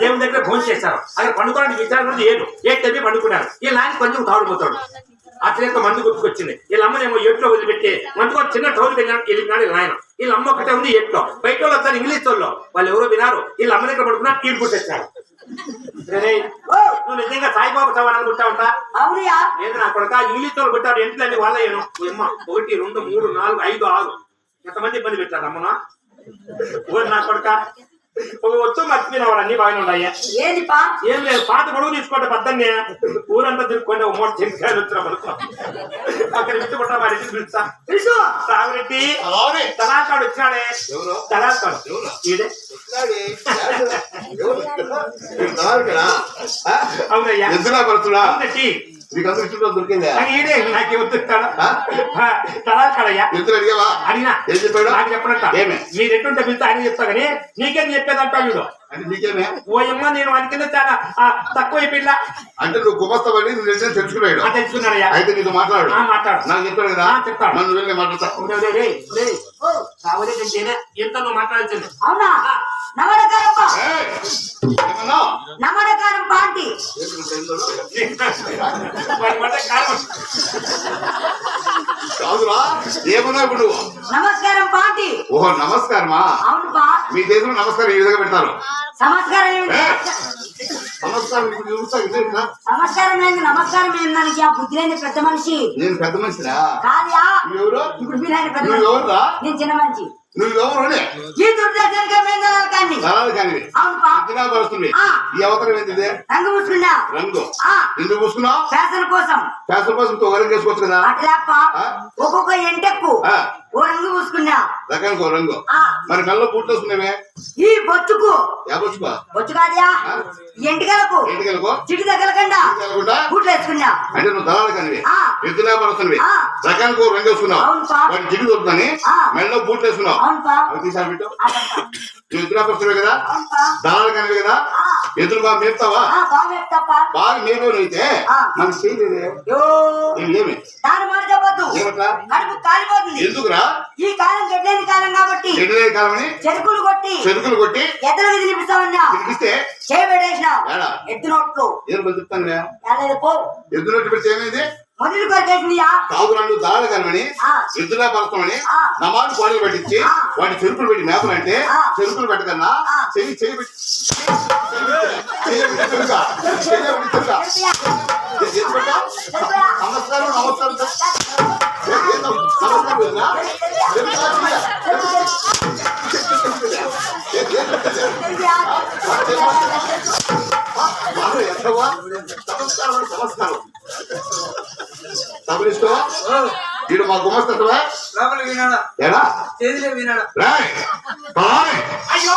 దేవుని దగ్గర భోజనం చేస్తారు అక్కడ పండుకోవడానికి విచారణ ఏడు ఏ తెప్పి పండుకున్నారు ఈ నాయన కొంచెం తాడుపోతాడు చేత మందు గుర్తుకొచ్చింది. వీళ్ళ అమ్మనేమో ఎట్లో వదిలిపెట్టి మందుకో చిన్న టౌన్ వెళ్ళినాడు వెళ్ళినాడు వీళ్ళ నాయన. వీళ్ళ అమ్మ ఒకటే ఉంది ఎట్లో బయట వాళ్ళు వస్తారు ఇంగ్లీష్ వాళ్ళు. వాళ్ళు ఎవరో వినారు వీళ్ళ అమ్మ దగ్గర పడుకున్నా ఈడు పుట్టేస్తారు నువ్వు నిజంగా సాయిబాబా సవాల్ అనుకుంటా ఉంటా అవునయ్యా. లేదు నా కొడక ఇంగ్లీష్ వాళ్ళు పెట్టారు. ఎంట్లన్నీ వాళ్ళ ఏను? అమ్మ ఒకటి రెండు మూడు నాలుగు ఐదు ఆరు. ఎంతమంది ఇబ్బంది పెట్టారు అమ్మనా? ఓ నా కొడక? ఒక వచ్చు మర్చిపోయినవాడు అన్ని బాగానే ఉన్నాయా ఏంది పా ఏం లేదు పాత గొడవ తీసుకుంటే పద్దన్నే ఊరంతా తిరుక్కుంటే ఒక మూట చెంకాయలు వచ్చిన మనకు అక్కడ విచ్చుకుంటా మా రెడ్డి పిలుస్తా తెలుసు సాగురెడ్డి అలానే తలాకాడు వచ్చినాడే ఎవరు తలాకాడు ఎవరు? ఈడే వచ్చినాడే. ఎవరు? మీరు తలారికనా? ఆ? అవునయ్యా ఎందులా పడుతున్నా అవునట్టి మీకు అందరూ ఇష్టం దొరికిందా? కానీ ఈడే నాకే వద్దుతాడా ఆ? తలాకాడయ్యా ఎందుకు అడిగావా? అడిగినా? ఏం చెప్పాడు? నాకు చెప్పడంట ఏమి? మీరు ఎట్టుంటే పిలిస్తే ఆయన చెప్తా కానీ నీకేం చెప్పేదంట వీడు? అంటే నీకేమే? ఓయమ్మ నేను కింద చాలా తక్కువ పిల్ల. అంటే నువ్వు గుమస్తవని నువ్వు తెలుసుకున్నాడు. తెలుసుకున్నాడయ్యా. అయితే నీతో మాట్లాడు. నాకు కదా? చెప్తాడు. నన్ను వెళ్ళి మాట్లాడతా. ఎంత నువ్వు మాట్లాడాల్సింది? అవునా! ఏమన్నా? కారణం కాదురా ఏమన్నా ఇప్పుడు? నమస్కారం పాంటి ఓహో నమస్కారమా? అవును పా. మీ దేశంలో నమస్కారం ఈ విధంగా పెడతారు నమస్కారం ఏ? నమస్కారం? నమస్కారం ఏంది? నమస్కారం ఏంది ఆ బుద్ధి లేని పెద్ద మనిషి? నేను పెద్ద మనిషిరా నువ్వెవరు? ఇప్పుడు మీరు ఆయన పెద్ద నేను చిన్న మనిషి. ఈ దుర్దర్శనగా చదవాలి కానీ. దళాలు కానివి అవును పా. అంతగా. ఈ అవతరం ఇదే? రంగు పూసుకున్నా. రంగు. ఎందుకు పూసుకున్నావు ఫ్యాషన్ కోసం. శాస్త్ర కోసం వరం చేసుకోవచ్చు కదా. అట్లాప్ప ఆ? ఒక్కొక్క ఎంటెక్కు. ఓ రంగు పూసుకున్నా. రకానికి ఒక రంగు మరి పూట్లు వస్తున్నావే ఈ బొచ్చుకు. యాపచ్చుకో బొచ్చు కాదుయా? ఎంటికలకు. చిటి తగలకుండా అంటే నువ్వు దళాలు కానివి. ఆ. ఎద్దులా పరుస్తున్నవి ఆ. రకానికి ఒక రంగు వేసుకున్నావు. వాటి జిడ్డు అవి తీసాను ఎద్దులా పరుస్తున్నవి కదా? దళాలు కానివి కదా. ఎద్దులు బాగా మేపుతావా? బాగా మేపేవి అయితే. మనకు చేయలేదే. యో. ఏమి ఏమి? దాని మాట చెప్పొద్దు. ఎందుకురా? ఈ కాలం కాలం కాబట్టి కాలమని చెరుకులు కొట్టి చెరుకులు కొట్టి నిలుపుతామన్నా తినిపిస్తే చేయబెట్టేసినావు ఏడా? ఎద్దు నోట్లు. ఏం పో. ఎద్దు నోటి పెడితే ఏమైంది? మొదలు కొరికేసిందియా? కాదు రెండు దారులు కనమని ఆ. ఎద్దులా పరస్తామని ఆ. నమాజు కోడలు పెట్టించి. వాటి చెరుకులు పెట్టి మేపలంటే. చెరుకులు పెట్టకన్నా. చెయ్యి చెయ్యి పెట్టి పెట్టి చెరుకా. నమస్కారం నమస్కారం తమిళిస్తో వీడు మా గుమస్తవా లోపల వినాడా ఎడా చేతిలో వినాడా రాయ్ అయ్యో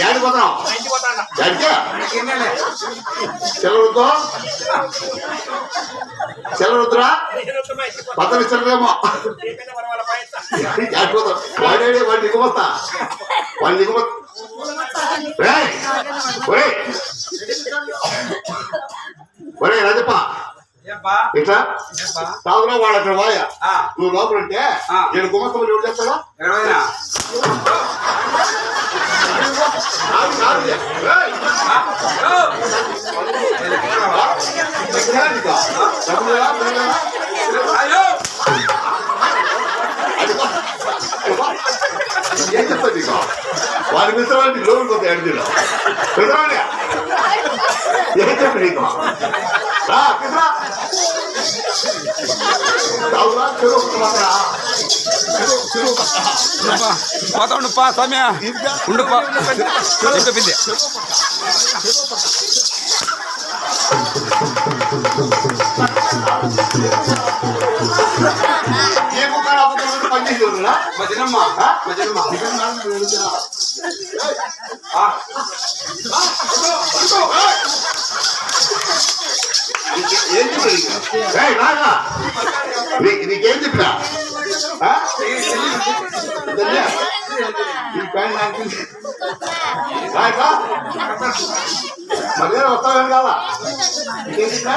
యాడికి వాడేడే వాడి దిగుమస్తా వాడి దిగుమస్తా ఒరే రాజప్ప. ఇట్లా కాదురా వాడు అక్కడ వాయ. ఆ. నువ్వు లోపల ఉంటే ఆ. నేను గుమస్తమని ఎవరు చేస్తావా? ఏం చెప్తా నీకు? వాడి మిత్రవాడిని లోన్ పోతే అడిగిలో మిత్రవాడి ఏం చెప్పండి నీకు రా చెరువు చెరువు పక్కన. పోతా ఉండు పా సమయ ఉండు పా నీకేం చెప్పినా మళ్ళీ వస్తావేం కాదా నీకేం చెప్పినా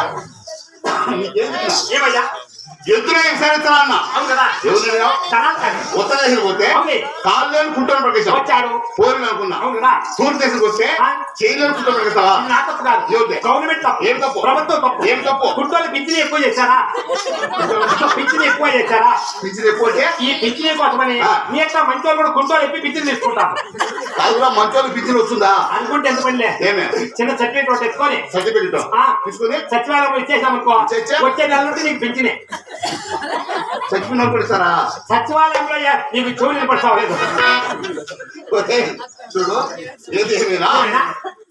నీకేం చెప్పినా ఏమయ్యా? ఎద్దునే విసారిస్తున్నా అన్న? ఉత్తర దేశం పోతే. కాళ్ళు కుంటలు ప్రవేశం వచ్చాడు పోరిని అనుకున్నా. తూర్పు దేశం వస్తే. చేయలేని కాదు. ఏమిటి? గవర్నమెంట్ తప్పు. ఏం తప్పు? ప్రభుత్వం తప్పు. ఏం తప్పు? గుంటోళ్ళు పింఛన్ ఎక్కువ చేశారా? పింఛన్ ఎక్కువ చేశారా? పిచ్చి ఎక్కువ ఈ పింఛన్ కోసమని. మీ యొక్క మంచి వాళ్ళు కూడా గుంటోళ్ళు ఎప్పి పింఛన్ తీసుకుంటారు. కాదురా మంచోళ్ళు పిచ్చి వస్తుందా? అనుకుంటే ఎంత పనిలే? ఏమే? చిన్న సర్టిఫికేట్ ఒకటి ఎత్తుకొని సర్టిఫికెట్. తీసుకుని? సచివాలయం ఇచ్చేసామనుకో? వచ్చే నెల నుండి నీకు పింఛనే. చచ్చిపోయిన కూడా ఇస్తారా సచివాలయంలో నీకు చెవులు పడతావు లేదు? ఓకే. చూడు ఏది ఏమైనా?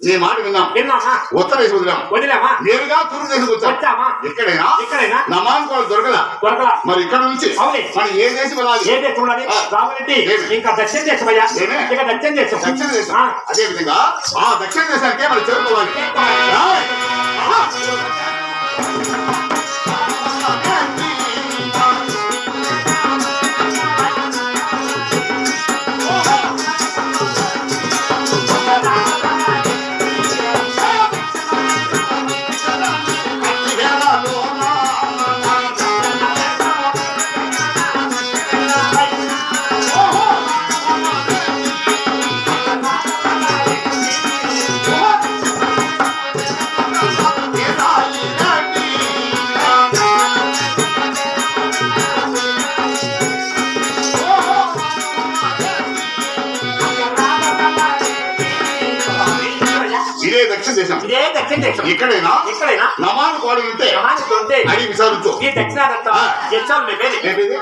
నీ మాట విన్నాం. విన్నామా? ఉత్తర దేశం వదిలాం. వదిలేమా? నేరుగా తూర్పు దేశం వచ్చాం. వచ్చామా? ఎక్కడైనా ఎక్కడైనా? నమానుకోవాలి దొరకదా దొరకలా. మరి ఇక్కడ నుంచి. మనం ఏ దేశం వెళ్ళాలి? ఏ దేశం. రామరెడ్డి. ఏమి? ఇంకా దక్షిణ దేశం అయ్యా? ఇక దక్షిణ దేశం. దక్షిణ దేశం. అదే విధంగా ఆ దక్షిణ దేశానికే మనం చేరుకోవాలి. ఇదే దక్షిణ దేశం ఇదే దక్షిణ దేశం ఇక్కడైనా ఎక్కడైనా నమాను కోడి ఉంటే సమాజంలో ఉంటే అని విచారించు ఈ దక్షిణాదంత ఆ. తెచ్చాం మేమేది?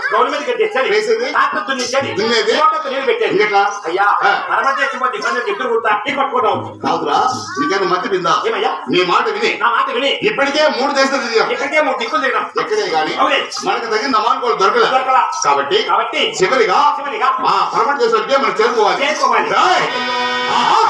గవర్నమెంట్కి తెచ్చేది వేసేది? ట్రాక్టర్ దున్నించేది దున్నేది? మోటార్తో నీళ్ళు పెట్టేది ఇంకెట్లా? అయ్యా. పరమదేశం పోతే ఇబ్బంది ఎదురు కుడతా ఈ పట్టుకోవడం కాదురా నీకేమైనా మతి పిందా ఏమయ్యా నీ మాట విని నా మాట విని ఇప్పటికే మూడు దేశాలు తిరిగాం ఇక్కడికే మూడు దిక్కులు తిరిగాం ఎక్కడే గాని అవునే. మనకు తగిన నమాను కోడి దొరకలేదు దొరకలా. కాబట్టి కాబట్టి చివరిగా చివరిగా ఆ పరమట దేశానికే మనం చేరుకోవాలి చేరుకోవాలి. రాయ్. ఆహా.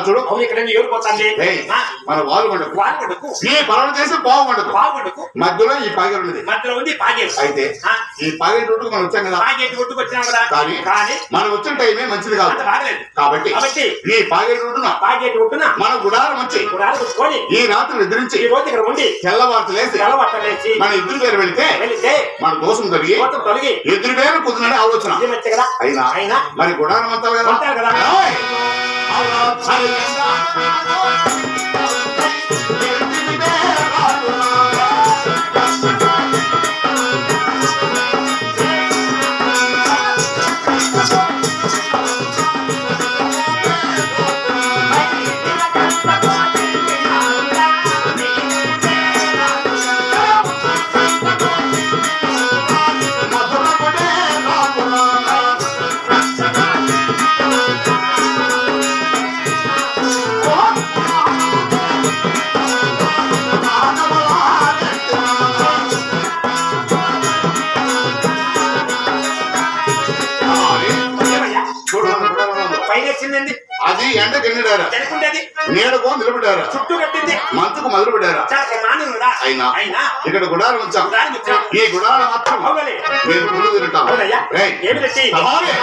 చూడు అవును ఇక్కడ ఏయ్, మన వాళ్ళు వాడుకుంటకు ఈ పరమ దేశం బాగు మండకు బాగుండకు మధ్యలో ఈ పాగేరు ఉన్నది. మధ్యలో ఉంది పాగేరు అయితే ఈ పాగేరు రోడ్డుకు మనం వచ్చాం కదా. పాగేటి ఒడ్డుకు వచ్చినాం కదా. కానీ కానీ మనం వచ్చిన టైమే మంచిది కాదు. కాబట్టి కాబట్టి ఈ పాగేరు రోడ్డున పాగేటి ఒడ్డున మన గుడారం వచ్చి గుడాలు కొట్టుకొని ఈ రాత్రి నిద్రించి ఈ రోజు ఇక్కడ ఉండి తెల్లవారు లేసి తెల్లవట్ట లేచి మన ఇద్దరు పేరు వెళితే వెళితే మన దోషం కలిగి కోతం తొలగి ఎదురు పేరు కుదిరని ఆలోచన. ఇది మంచి కదా. అయినా అయినా మరి గుడారం అంతా కదా. అంటారు కదా. రాయ్. ఎండ వెనుకుండేది నీడకో నిలబడ్డారా? చుట్టూ కట్టింది. మంచుకు మొదలు పెట్టారా చాలా మాని ఉందా అయినా. ఇక్కడ గుడారం వచ్చాం. ఈ గుడారం మాత్రం మీరు తెచ్చి? సవాలే.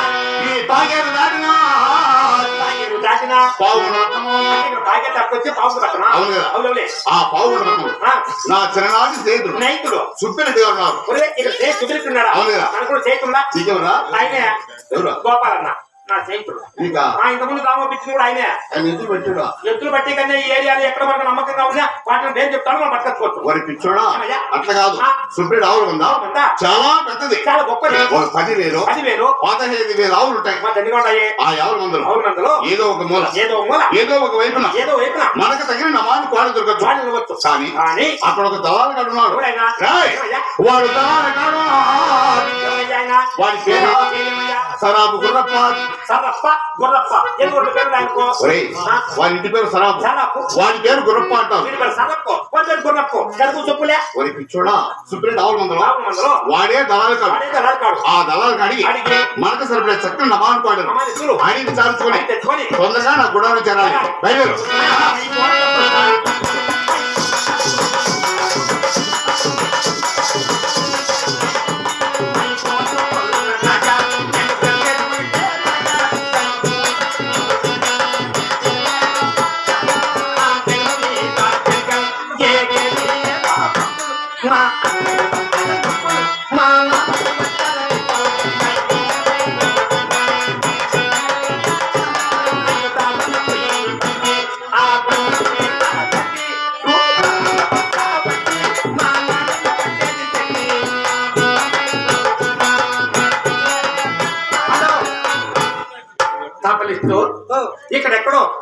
ఈ పాగేరు దాటినా? ఆ. ఆ, నా చిన్ననాటి స్నేహితుడు. స్నేహితుడు. సుబ్బిరెడ్డి గారు ఉన్నారు అవును కదా. గోపాలన్న. నా స్నేహితుడు. ఇంకా కూడా ఆయనే. ఎందుకు పెట్టాడు? ఎత్తులు బట్టి కన్నా ఈ ఏరియాలో ఎక్కడ వరకు నమ్మకంగా ఉన్నా వాటిని నేను చెప్తాను మనం పట్టుకోవచ్చు వారి పిచ్చోడా? అట్లా కాదు. సుప్రీం ఆవులు ఉందా? చాలా పెద్దది. చాలా గొప్పది. ఒక పది వేలు. పదివేలు పదహైదు వేలు ఆవులు ఉంటాయి. దండిగా ఉన్నాయి ఆ ఆవుల మందులు. అందులో ఏదో ఒక మూల. ఏదో మూల. ఏదో ఒక వైపున. ఏదో వైపున. మనకు తగిన నమాని కోడ దొరకచ్చు. వాళ్ళు ఇవ్వచ్చు కానీ అక్కడ ఒక దళాలు? రాయ్! ఏమయ్యా? వాడు దళాలు కాడు? వాడి పేరు? సరాబు గుర్రప్ప సరప్ప గుర్రప్ప ఎందుకు పేరు ఒరేయ్ వాడి ఇంటి పేరు సరాబు సరప్పు వాడి పేరు గుర్రప్ప అంటారు వీడి పేరు సరప్పు కొంచెం గుర్రప్పు కడుపు చొప్పులే ఒరి పిచ్చోడా సుప్రీం ఆవుల మందులు వాడే దళాలు కాడు వాడేదో రాడు ఆ దళాలకు అడిగి అడిగి మనకు సరిపడే చక్కని నమాను. అడిగి చాలుచుకొని తెచ్చుకొని తొందరగా నా గుడాలు చేరాలి బయలుదేరు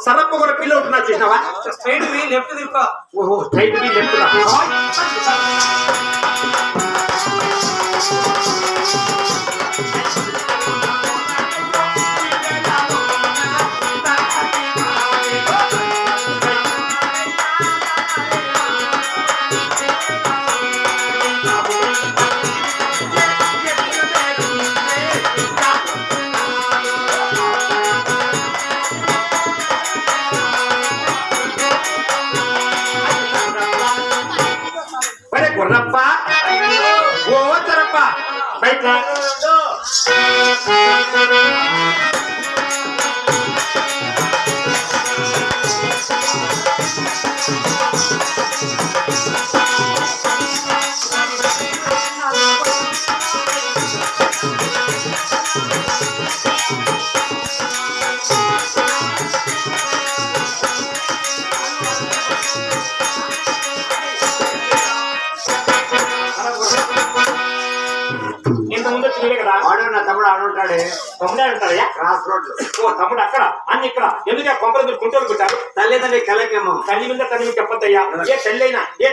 సరప్పు కూడా పిల్ల ఉంటున్నా చూసినావా? స్ట్రైట్ వి లెఫ్ట్ తిరుక్కో ఓహో స్ట్రైట్ లెఫ్ట్ గుర్రప్ప ఓ తరప్ప బయట నా తమ్ముడు ఆడుంటాడే తమ్ముడే అంటారయ్యా క్రాస్ రోడ్ ఓ తమ్ముడు అక్కడ అన్ని ఇక్కడ. ఎందుకే కొంపలు మీరు గుంటూరు పెట్టారు తల్లిదండ్రి కలకేమో తల్లి మీద తల్లి చెప్పొద్దయ్యా. ఏ తల్లి అయినా ఏ